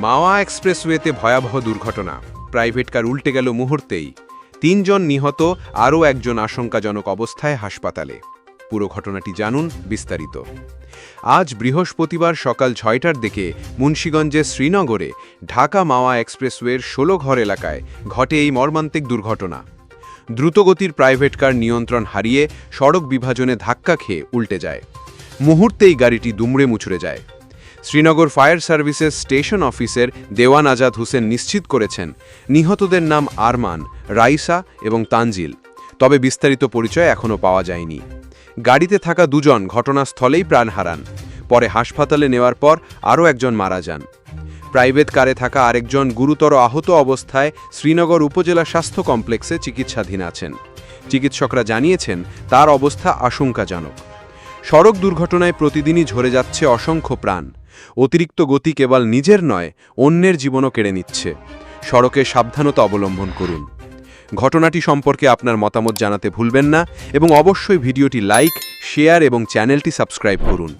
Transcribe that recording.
মাওয়া এক্সপ্রেসওয়েতে ভয়াবহ দুর্ঘটনা। Private car উল্টে গেল মুহূর্তেই। তিনজন নিহত, আরও একজন আশঙ্কাজনক অবস্থায় হাসপাতালে। পুরো ঘটনাটি জানুন বিস্তারিত। আজ বৃহস্পতিবার সকাল ছয়টার দিকে মুন্সীগঞ্জের শ্রীনগরে ঢাকা মাওয়া এক্সপ্রেসওয়ের ষোলো ঘর এলাকায় ঘটে এই মর্মান্তিক দুর্ঘটনা। দ্রুতগতির প্রাইভেট কার নিয়ন্ত্রণ হারিয়ে সড়ক বিভাজনে ধাক্কা খেয়ে উল্টে যায়। মুহূর্তেই গাড়িটি দুমড়ে মুচড়ে যায়। শ্রীনগর ফায়ার সার্ভিসেস স্টেশন অফিসের দেওয়ান আজাদ হোসেন নিশ্চিত করেছেন। নিহতদের নাম আরমান, রাইসা এবং তানজিল। তবে বিস্তারিত পরিচয় এখনও পাওয়া যায়নি। গাড়িতে থাকা দুজন ঘটনাস্থলেই প্রাণ হারান। পরে হাসপাতালে নেওয়ার পর আরও একজন মারা যান। প্রাইভেট কারে থাকা আরেকজন গুরুতর আহত অবস্থায় শ্রীনগর উপজেলা স্বাস্থ্য কমপ্লেক্সে চিকিৎসাধীন আছেন। চিকিৎসকরা জানিয়েছেন, তার অবস্থা আশঙ্কাজনক। সড়ক দুর্ঘটনায় প্রতিদিনই ঝরে যাচ্ছে অসংখ্য প্রাণ। অতিরিক্ত গতি কেবল নিজের নয়, অন্যের জীবনও কেড়ে নিচ্ছে। সড়কে সাবধানতা অবলম্বন করুন। ঘটনাটি সম্পর্কে আপনার মতামত জানাতে ভুলবেন না এবং অবশ্যই ভিডিওটি লাইক, শেয়ার এবং চ্যানেলটি সাবস্ক্রাইব করুন।